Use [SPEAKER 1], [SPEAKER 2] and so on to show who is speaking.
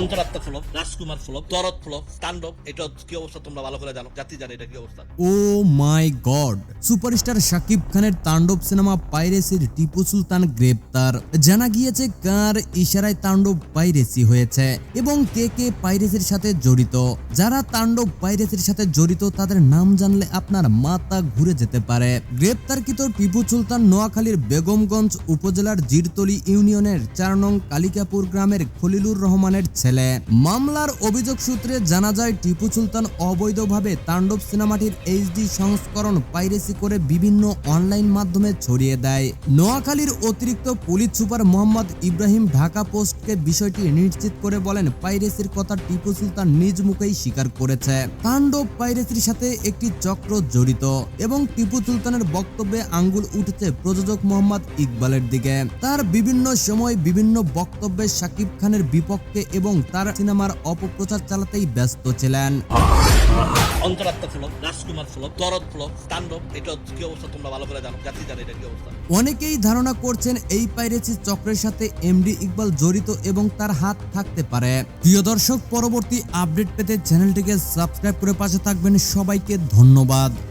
[SPEAKER 1] অন্তরাত্মা flop Rajkumar flop তরত flop Tandav, এটা কি অবস্থা তোমরা ভালো করে জানো? জাতি জানে এটা কি অবস্থা।
[SPEAKER 2] Oh my god, superstar Shakib খানের তাণ্ডব সিনেমা পাইরেসির টিপু সুলতান গ্রেপ্তার। জানা গিয়েছে কার ইশারায় তাণ্ডব পাইরেসি হয়েছে এবং কে কে পাইরেসির সাথে জড়িত। যারা তাণ্ডব পাইরেসির সাথে জড়িত, তাদের নাম জানলে আপনার মাথা ঘুরে যেতে পারে। গ্রেপ্তারকৃত টিপু সুলতান নোয়াখালীর বেগমগঞ্জ উপজেলার জিরতলি ইউনিয়নের চার নং কালিকাপুর গ্রামের খলিলুর রহমানের ছেলে। মামলার অভিযোগ সূত্রে জানা যায়, টিপু সুলতান অবৈধভাবে তাণ্ডব সিনেমাটির এইচডি সংস্করণ পাইরেসি করে বিভিন্ন অনলাইন মাধ্যমে ছড়িয়ে দেয়। নোয়াখালীর অতিরিক্ত পুলিশ সুপার মোহাম্মদ ইব্রাহিম ঢাকা পোস্টকে বিষয়টি নিশ্চিত করে বলেন, পাইরেসির কথা টিপু সুলতান নিজ মুখেই স্বীকার করেছে। তাণ্ডব পাইরেসির সাথে একটি চক্র জড়িত এবং টিপু সুলতানের বক্তব্যে আঙ্গুল উঠেছে প্রযোজক মোহাম্মদ ইকবালের দিকে। তার বিভিন্ন সময় বিভিন্ন বক্তব্যে শাকিব খানের বিপক্ষে এবং তার সিনেমার অপপ্রচার চালাতেই ব্যস্ত ছিলেন।
[SPEAKER 1] অন্তরাত্মা ফ্লপ রাজকুমার ফ্লপ তরত ফ্লপ তাণ্ডব এটা কি অবস্থা তোমরা ভালো করে জানো? জাতি জানে এটা কি অবস্থা।
[SPEAKER 2] অনেকেই ধারণা করছেন এই পাইরেসি চক্রের সাথে এমডি ইকবাল জড়িত এবং তার হাত থাকতে পারে। প্রিয় দর্শক পরবর্তী আপডেট পেতে চ্যানেলটিকে সাবস্ক্রাইব করে পাশে থাকবেন। সবাইকে ধন্যবাদ।